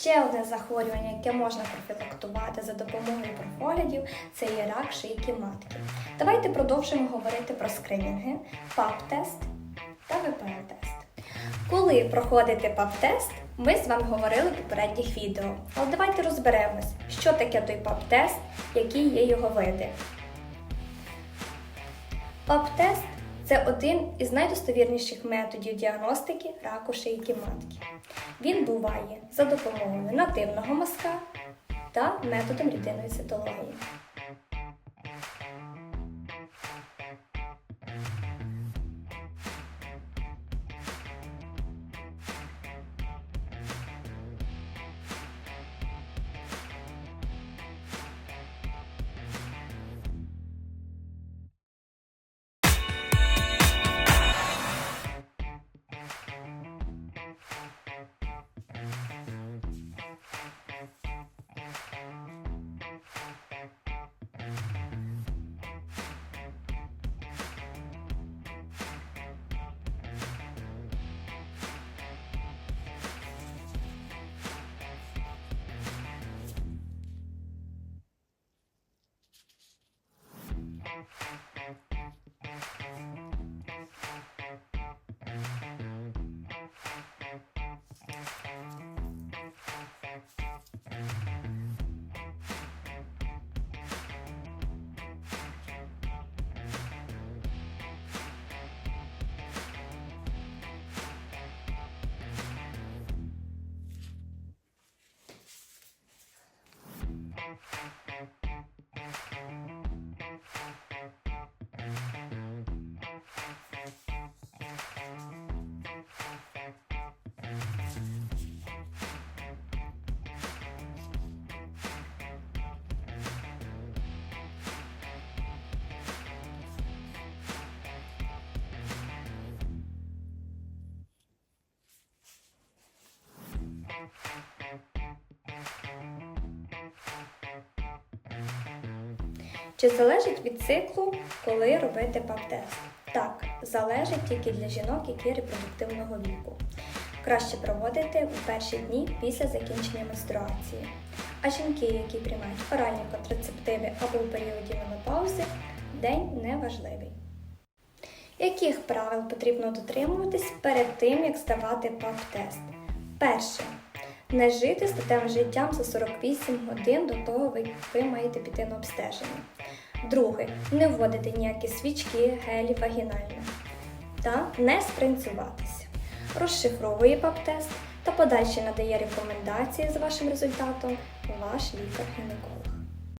Ще одне захворювання, яке можна профілактувати за допомогою профоглядів, це є рак шийки матки. Давайте продовжимо говорити про скринінги, ПАП-тест та ВПЛ-тест. Коли проходите ПАП-тест, ми з вами говорили в попередніх відео. Але давайте розберемось, що таке той ПАП-тест, які є його види. ПАП-тест це один із найдостовірніших методів діагностики раку шийки матки. Він буває за допомогою нативного мазка та методом рідинної цитології. Thank you. Чи залежить від циклу, коли робити ПАП-тест? Так, залежить тільки для жінок, які репродуктивного віку. Краще проводити у перші дні після закінчення менструації. А жінки, які приймають оральні контрацептиви або у періоді менопаузи, день не важливий. Яких правил потрібно дотримуватись перед тим, як здавати ПАП-тест? Перше. Не жити статевим життям за 48 годин до того, як ви маєте піти на обстеження. Друге. Не вводити ніякі свічки, гелі вагінально. Та не спринцюватися. Розшифровує ПАП-тест та подальше надає рекомендації з вашим результатом ваш лікар-гінеколог.